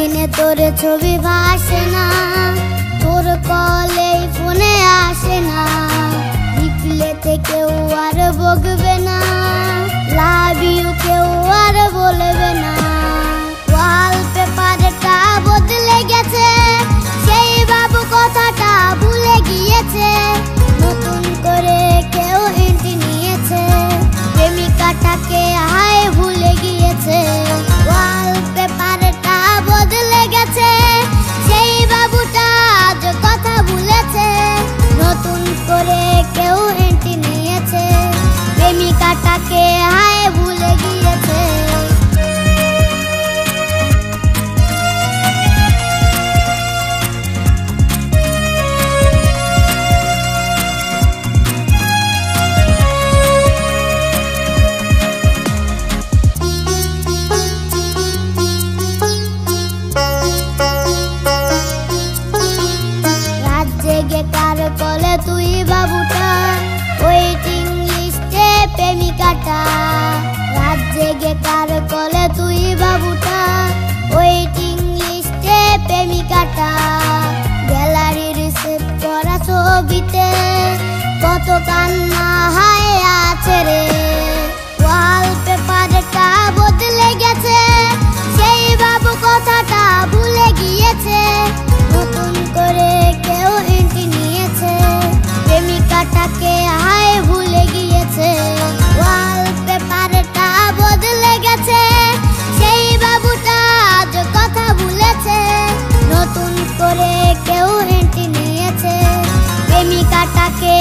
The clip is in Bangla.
স্ক্রিনে তোর ছবি ভাসে না। তোর কলে ফোনে আসে না। কলে তুই বাবুটা ওয়েটিং লিস্টে প্রেমিকাটা। রাত জেগে কার কলে তুই বাবুটা ওয়েটিং লিস্টে প্রেমিকাটা। গ্যালারির সেভ করা ছবিতে কত কান্না তাকে